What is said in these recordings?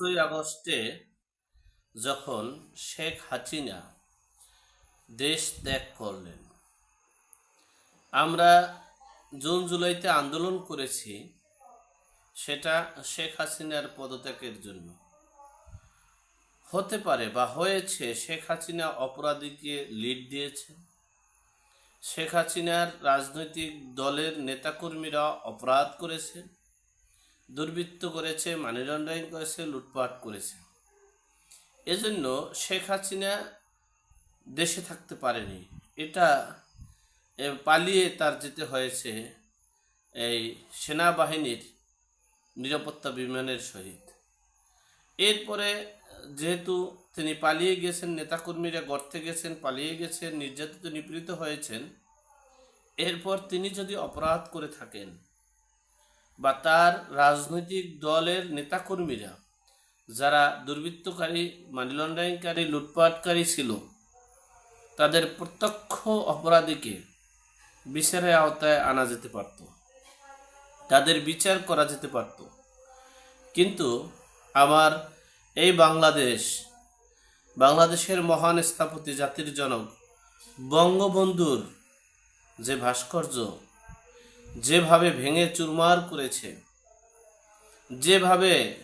পাঁচই আগস্টে যখন শেখ হাসিনা দেশ ত্যাগ করলেন, আমরা জুন জুলাইতে আন্দোলন করেছি সেটা শেখ হাসিনার পদত্যাগের জন্য। হতে পারে বা হয়েছে, শেখ হাসিনা অপরাধীকে লিড দিয়েছে, শেখ হাসিনার রাজনৈতিক দলের নেতাকর্মীরা অপরাধ করেছে দুর্বৃত্ত করেছে মানি লন্ডারিং করেছে, লুটপাট করেছে। এজন্য শেখ হাসিনা দেশে থাকতে পারেনি। এটা পালিয়ে তার যেতে হয়েছে এই সেনাবাহিনীর নিরাপত্তা বিমানের সহিত। এরপরে যেহেতু তিনি পালিয়ে গেছেন, নেতাকর্মীরা গর্তে গেছেন, পালিয়ে গেছেন, নির্যাতিত, নিপীড়িত হয়েছেন, এরপর তিনি যদি অপরাধ করে থাকেন বা তার রাজনৈতিক দলের নেতাকর্মীরা যারা দুর্বৃত্তকারী মানি লন্ডারিংকারী লুটপাটকারী ছিল, তাদের প্রত্যক্ষ অপরাধীকে বিচারের আওতায় আনা যেতে পারত। তাদের বিচার করা যেতে পারত। কিন্তু আমার এই বাংলাদেশ, বাংলাদেশের মহান স্থাপতি জাতির জনক বঙ্গবন্ধুর যে ভাস্কর্য যেভাবে ভেঙে চুরমার করেছে, যেভাবে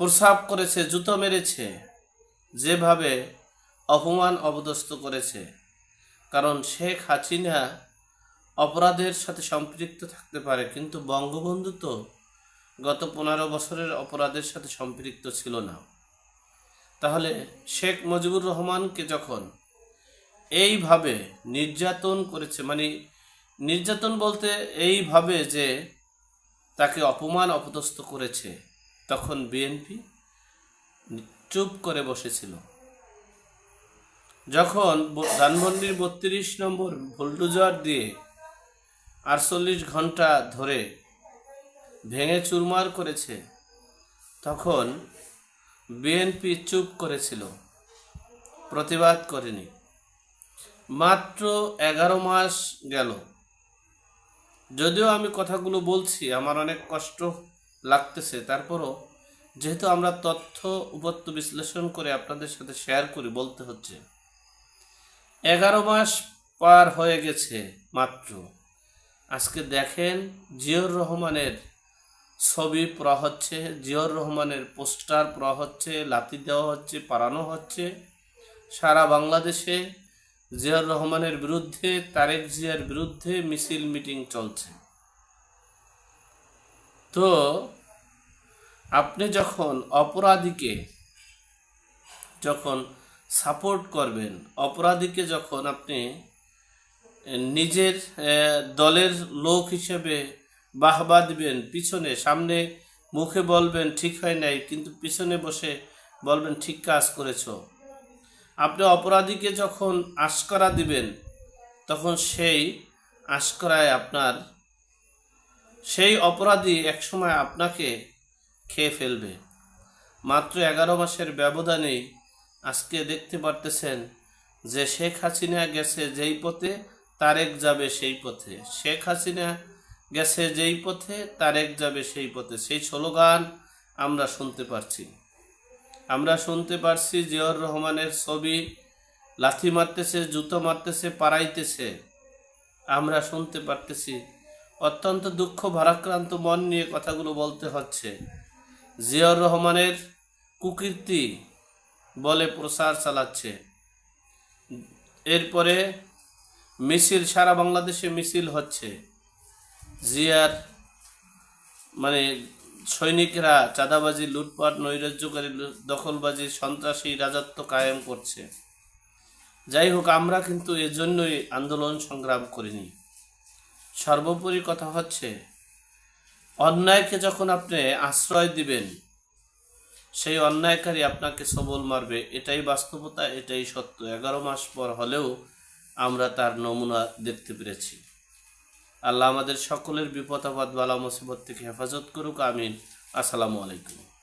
প্রসাব করেছে, জুতো মেরেছে, যেভাবে অপমান অবদস্ত করেছে, কারণ শেখ হাসিনা অপরাধের সাথে সম্পৃক্ত থাকতে পারে, কিন্তু বঙ্গবন্ধু তো গত পনেরো বছরের অপরাধের সাথে সম্পৃক্ত ছিল না। তাহলে শেখ মুজিবুর রহমানকে যখন এইভাবে নির্যাতন করেছে মানে নির্যাতন বলতে এইভাবে যে তাকে অপমান অপদস্থ করেছে, তখন বিএনপি চুপ করে বসেছিল। যখন ধানমন্ডির বত্রিশ নম্বর ভোল্ডুজার দিয়ে আটচল্লিশ ঘণ্টা ধরে ভেঙে চুরমার করেছে, তখন বিএনপি চুপ করেছিল, প্রতিবাদ করেনি। মাত্র এগারো মাস গেল। যদিও আমি কথাগুলো বলছি, আমার অনেক কষ্ট লাগতেছে। তারপরও যেহেতু আমরা তথ্য উপত্য বিশ্লেষণ করে আপনাদের সাথে শেয়ার করি, বলতে হচ্ছে, এগারো মাস পার হয়ে গেছে মাত্র। আজকে দেখেন জিয়র রহমানের ছবি পড়া হচ্ছে, জিয়র রহমানের পোস্টার পড়া হচ্ছে লাতি দেওয়া হচ্ছে পারানো হচ্ছে। সারা বাংলাদেশে জিয়াউর রহমানের বিরুদ্ধে, তারেক জিয়ার বিরুদ্ধে মিছিল, মিটিং চলছে। তো আপনি যখন অপরাধীকে যখন সাপোর্ট করবেন, অপরাধীকে যখন আপনি নিজের দলের লোক হিসেবে বাহবা দিবেন, পিছনে, সামনে মুখে বলবেন, ঠিক হয় নাই। কিন্তু পিছনে বসে বলবেন, ঠিক কাজ করেছ। আপনি অপরাধীকে যখন আশকারা দিবেন, তখন সেই আশকারায় আপনার, সেই অপরাধী একসময় আপনাকে খেয়ে ফেলবে। মাত্র এগারো মাসের ব্যবধানে আজকে দেখতে পারতেছেন যে শেখ হাসিনা গেছে যেই পথে, তারেক যাবে সেই পথে। শেখ হাসিনা গেছে যেই পথে, তারেক যাবে সেই পথে। সেই স্লোগান আমরা শুনতে পারছি। আমরা শুনতে পারছি জিয়র রহমানের ছবি, লাথি মারতেছে, জুতো মারতেছে, পাড়াইতেছে। আমরা শুনতে পারতেছি। অত্যন্ত দুঃখ, ভারাক্রান্ত মন নিয়ে কথাগুলো বলতে হচ্ছে। জিয়র রহমানের কুকীর্তি বলে প্রসার চালাচ্ছে। এরপরে মিছিল, সারা বাংলাদেশে মিছিল হচ্ছে। জিয়ার মানে সৈনিকরা চাঁদাবাজি, লুটপাট, নৈরাজ্যকারী দখলবাজি, সন্ত্রাসী রাজত্ব কায়েম করছে। যাই হোক, আমরা কিন্তু এজন্যই আন্দোলন সংগ্রাম করিনি। সর্বোপরি কথা হচ্ছে, অন্যায়কে যখন আপনি আশ্রয় দিবেন, সেই অন্যায়কারী আপনাকে সবল মারবে। এটাই বাস্তবতা, এটাই সত্য। এগারো মাস পর হলেও আমরা তার নমুনা দেখতে পেরেছি। আল্লাহ আমাদের সকলের বিপদ আপদ বালা মুসিবত থেকে হেফাজত করুক আমিন। আসসালামু আলাইকুম।